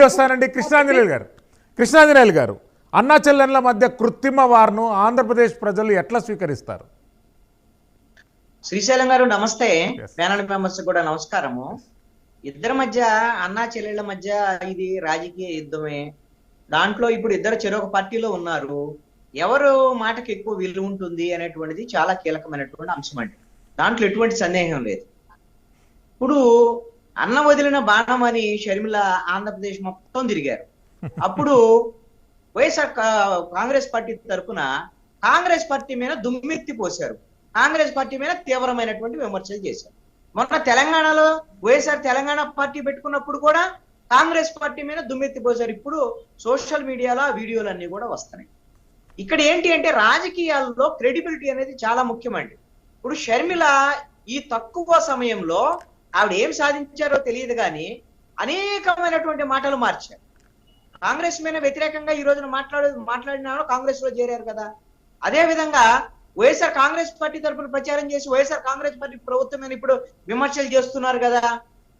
మళ్ళీ వస్తానండి కృష్ణాంజనేయులు గారు. కృష్ణాంజనేయులు గారు అన్నా చెల్లెన్ల మధ్య కృత్రిమ వార్ను ఆంధ్రప్రదేశ్ ప్రజలు ఎట్లా స్వీకరిస్తారు? శ్రీశైలం గారు నమస్తే. ప్యానల్ మెంబర్స్ కూడా నమస్కారము. ఇద్దరి మధ్య అన్నా చెల్లెళ్ళ మధ్య ఇది రాజకీయ యుద్ధమే. దాంట్లో ఇప్పుడు ఇద్దరు చెరొక పార్టీలో ఉన్నారు. ఎవరు మాటకి ఎక్కువ విలువ ఉంటుంది అనేటువంటిది చాలా కీలకమైనటువంటి అంశం అండి. దాంట్లో ఎటువంటి సందేహం లేదు. ఇప్పుడు అన్న వదిలిన బాణం అని షర్మిల ఆంధ్రప్రదేశ్ మొత్తం తిరిగారు. అప్పుడు వైఎస్ఆర్ కాంగ్రెస్ పార్టీ తరఫున కాంగ్రెస్ పార్టీ మీద దుమ్మెత్తి పోశారు. కాంగ్రెస్ పార్టీ మీద తీవ్రమైనటువంటి విమర్శలు చేశారు. మొన్న తెలంగాణలో వైఎస్ఆర్ తెలంగాణ పార్టీ పెట్టుకున్నప్పుడు కూడా కాంగ్రెస్ పార్టీ మీద దుమ్మెత్తి పోశారు. ఇప్పుడు సోషల్ మీడియాలో ఆ వీడియోలు అన్ని కూడా వస్తున్నాయి. ఇక్కడ ఏంటి అంటే రాజకీయాల్లో క్రెడిబిలిటీ అనేది చాలా ముఖ్యమండి. ఇప్పుడు షర్మిల ఈ తక్కువ సమయంలో ఆవిడ ఏం సాధించారో తెలియదు కానీ అనేకమైనటువంటి మాటలు మార్చారు. కాంగ్రెస్ మీద వ్యతిరేకంగా ఈ రోజున మాట్లాడు మాట్లాడిన కాంగ్రెస్లో చేరారు కదా. అదే విధంగా వైఎస్ఆర్ కాంగ్రెస్ పార్టీ తరఫున ప్రచారం చేసి వైఎస్ఆర్ కాంగ్రెస్ పార్టీ ప్రభుత్వం మీద ఇప్పుడు విమర్శలు చేస్తున్నారు కదా.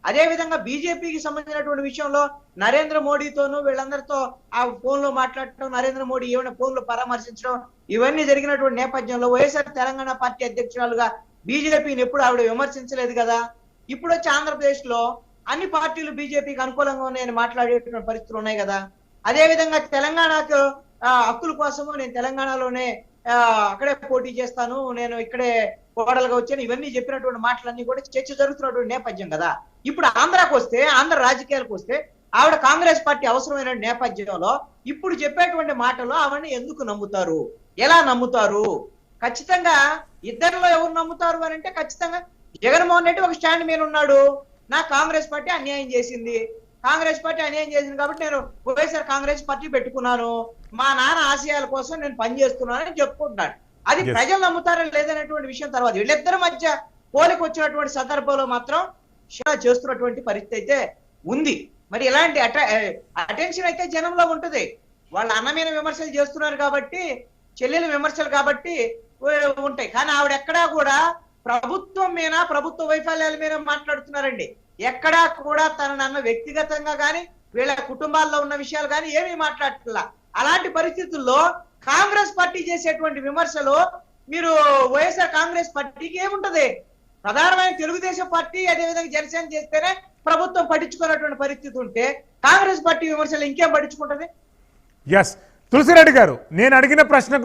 అదే విధంగా బీజేపీకి సంబంధించినటువంటి విషయంలో నరేంద్ర మోడీతోనూ వీళ్ళందరితో ఆ ఫోన్లో మాట్లాడటం నరేంద్ర మోడీ ఏమైనా ఫోన్లో పరామర్శించడం ఇవన్నీ జరిగినటువంటి నేపథ్యంలో వైఎస్ఆర్ తెలంగాణ పార్టీ అధ్యక్షురాలుగా బీజేపీని ఎప్పుడు ఆవిడ విమర్శించలేదు కదా. ఇప్పుడు వచ్చి ఆంధ్రప్రదేశ్లో అన్ని పార్టీలు బీజేపీకి అనుకూలంగా ఉన్నాయని మాట్లాడేటువంటి పరిస్థితులు ఉన్నాయి కదా? అదే విధంగా తెలంగాణకు హక్కుల కోసము నేను తెలంగాణలోనే అక్కడే పోటీ చేస్తాను నేను ఇక్కడే కోడలుగా వచ్చాను ఇవన్నీ చెప్పినటువంటి మాటలన్నీ కూడా చర్చ జరుగుతున్నటువంటి నేపథ్యం కదా? ఇప్పుడు ఆంధ్రాకు వస్తే ఆంధ్ర రాజకీయాలకు వస్తే ఆవిడ కాంగ్రెస్ పార్టీ అవసరమైన నేపథ్యంలో ఇప్పుడు చెప్పేటువంటి మాటలు ఆవిడని ఎందుకు నమ్ముతారు? ఎలా నమ్ముతారు? ఖచ్చితంగా ఇద్దరిలో ఎవరు నమ్ముతారు అని అంటే ఖచ్చితంగా జగన్మోహన్ రెడ్డి ఒక స్టాండ్ మీద ఉన్నాడు. నా కాంగ్రెస్ పార్టీ అన్యాయం చేసింది. కాంగ్రెస్ పార్టీ అన్యాయం చేసింది కాబట్టి నేను వైఎస్ఆర్ కాంగ్రెస్ పార్టీ పెట్టుకున్నాను. మా నాన్న ఆశయాల కోసం నేను పనిచేస్తున్నానని చెప్పుకుంటున్నాడు. అది. ప్రజలు నమ్ముతారో లేదనేటువంటి విషయం తర్వాత వీళ్ళిద్దరి మధ్య పోలిక వచ్చినటువంటి సందర్భంలో మాత్రం షా చేస్తున్నటువంటి పరిస్థితి అయితే ఉంది. మరి ఇలాంటి అటెన్షన్ అయితే జనంలో ఉంటది. వాళ్ళ అన్న మీద విమర్శలు చేస్తున్నారు కాబట్టి చెల్లెల విమర్శలు కాబట్టి ఉంటాయి. కానీ ఆవిడ ఎక్కడా కూడా ప్రభుత్వం మీద ప్రభుత్వ వైఫల్యాల మీద మాట్లాడుతున్నారండి. ఎక్కడా కూడా తన నన్న వ్యక్తిగతంగా కానీ వీళ్ళ కుటుంబాల్లో ఉన్న విషయాలు కానీ ఏమీ మాట్లాడట్లా. అలాంటి పరిస్థితుల్లో కాంగ్రెస్ పార్టీ చేసేటువంటి విమర్శలు మీరు వైఎస్ఆర్ కాంగ్రెస్ పార్టీకి ఏముంటది? ప్రధానమైన తెలుగుదేశం పార్టీ అదేవిధంగా జనసేన చేస్తేనే ప్రభుత్వం పట్టించుకున్నటువంటి పరిస్థితి ఉంటే కాంగ్రెస్ పార్టీ విమర్శలు ఇంకేం పట్టించుకుంటది? ఎస్ తులసిరెడ్డి గారు నేను అడిగిన ప్రశ్నకు